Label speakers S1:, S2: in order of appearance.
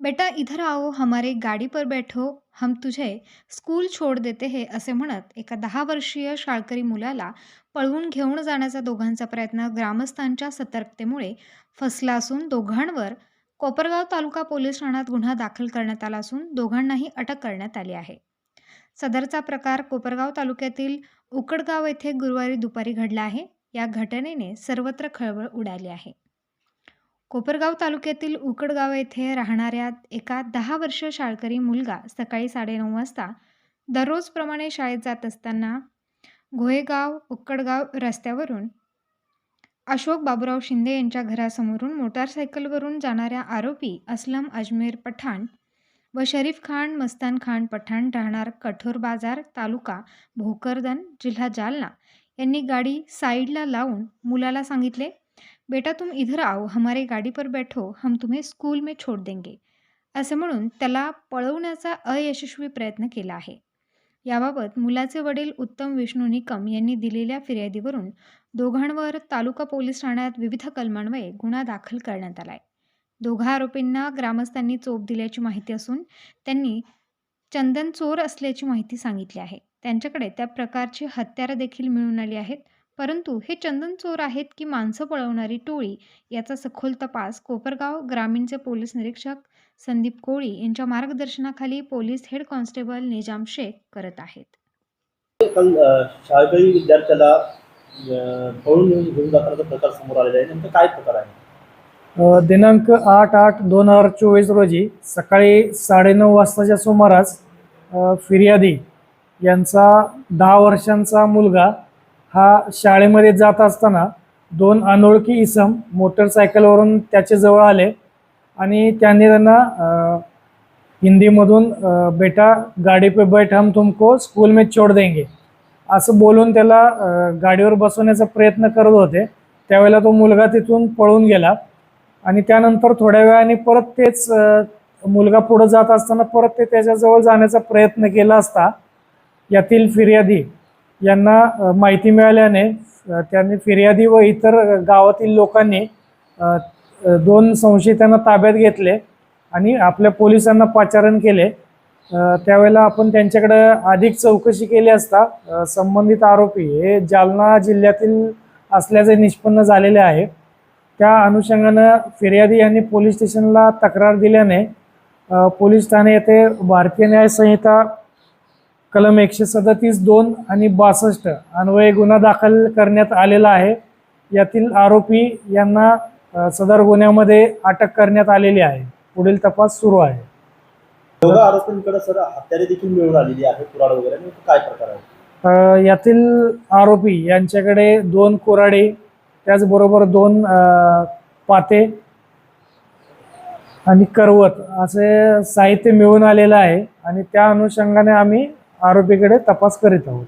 S1: बेटा इधर आओ हमारे गाडी पर बैठो हम तुझे स्कूल छोड देते हे असे म्हणत एका दहा वर्षीय शाळकरी मुलाला पळवून घेऊन जाण्याचा दोघांचा प्रयत्न ग्रामस्थांच्या सतर्कतेमुळे फसला असून दोघांवर कोपरगाव तालुका पोलीस ठाण्यात गुन्हा दाखल करण्यात आला असून दोघांनाही अटक करण्यात आली आहे. सदरचा प्रकार कोपरगाव तालुक्यातील उकडगाव येथे गुरुवारी दुपारी घडला आहे. या घटनेने सर्वत्र खळबळ उडाली आहे. कोपरगाव तालुक्यातील उकडगाव येथे राहणाऱ्या एका दहा वर्ष शाळकरी मुलगा सकाळी साडेनऊ वाजता दररोजप्रमाणे शाळेत जात असताना घोयेगाव उक्कडगाव रस्त्यावरून अशोक बाबुराव शिंदे यांच्या घरासमोरून मोटारसायकलवरून जाणाऱ्या आरोपी असलम अजमेर पठाण व शरीफ खान मस्तान खान पठाण राहणार कठोर बाजार तालुका भोकरदन जिल्हा जालना यांनी गाडी साईडला लावून मुलाला सांगितले बेटा तुम इधर आओ हमारे गाडी पर बैठो हम तुम्हें स्कूल में छोड़ देंगे। असे म्हणून त्याला पळवण्याचा अयशस्वी प्रयत्न केला आहे. याबाबत मुलाचे वडील उत्तम विष्णू निकम यांनी दिलेल्या फिर्यादीवरून दोघांवर तालुका पोलीस ठाण्यात विविध कलमान्वये गुन्हा दाखल करण्यात आलाय. दोघा आरोपींना ग्रामस्थांनी चोप दिल्याची माहिती असून त्यांनी चंदन चोर असल्याची माहिती सांगितली आहे. त्यांच्याकडे त्या प्रकारची हत्यारं देखील मिळून आली आहेत. परंतु हे चंदन चोर आहेत की माणसं पळवणारी टोळी याचा सखोल तपास कोपरगाव ग्रामीणचे पोलीस निरीक्षक संदीप कोळी यांच्या मार्गदर्शनाखाली police head constable Nizam Shaikh करत आहेत.
S2: शाळकरी विद्यार्थ्याला पळून घेऊन घेऊन जातानाचा प्रकार समोर आलेला आहे. नेमकं काय प्रकार आहे?
S3: दिनांक आठ आठ दोन हजार चोवीस रोजी सकाळी साडेनऊ वाजताच्या सुमारास फिर्यादी यांचा दहा वर्षांचा मुलगा हा शाळेमध्ये जात असताना दोन अनोळखी इसम मोटरसायकलवरून त्याच्याजवळ आले आणि त्यांनी त्यांना हिंदीमधून बेटा गाडी पे बैठ हम तुमको स्कूल में छोड़ देंगे. असं बोलून त्याला गाडीवर बसवण्याचा प्रयत्न करत होते. त्यावेळेला तो मुलगा तिथून पळून गेला आणि त्यानंतर थोड्या वेळाने परत तेच मुलगा पुढं जात असताना परत ते त्याच्याजवळ जाण्याचा प्रयत्न केला असता. यातील फिर्यादी यांना माहिती मिळाल्याने त्यांनी फिर्यादी व इतर गावातील लोकांनी दोन संशयितांना ताब्यात घेतले आणि आपल्या पोलिसांना पाचारण केले. त्यावेळेला आपण त्यांच्याकडं अधिक चौकशी केली असता संबंधित आरोपी हे जालना जिल्ह्यातील असल्याचे निष्पन्न झालेले आहे. त्या अनुषंगानं फिर्यादी यांनी पोलीस स्टेशनला तक्रार दिल्याने पोलीस ठाणे येथे भारतीय न्याय संहिता कलम एकशे सदतीस दोन आणि बासष्ट अन्वये गुन्हा दाखल करण्यात आलेला आहे. यातील आरोपी यांना सदर गुन्ह्यामध्ये अटक करण्यात आलेली आहे. पुढील तपास सुरू आहे.
S2: दोघा आरोपींकडे सर हत्यारे देखील मिळून आलेली आहे कुराड वगैरे. नेमकं काय प्रकार आहे?
S3: अ, यातील आरोपी यांच्याकडे दोन कुऱ्हाडी त्याचबरोबर दोन पाते आणि करवत असे साहित्य मिळून आलेलं आहे. आणि त्या अनुषंगाने आम्ही आरोपीकडे तपास करीत आहोत.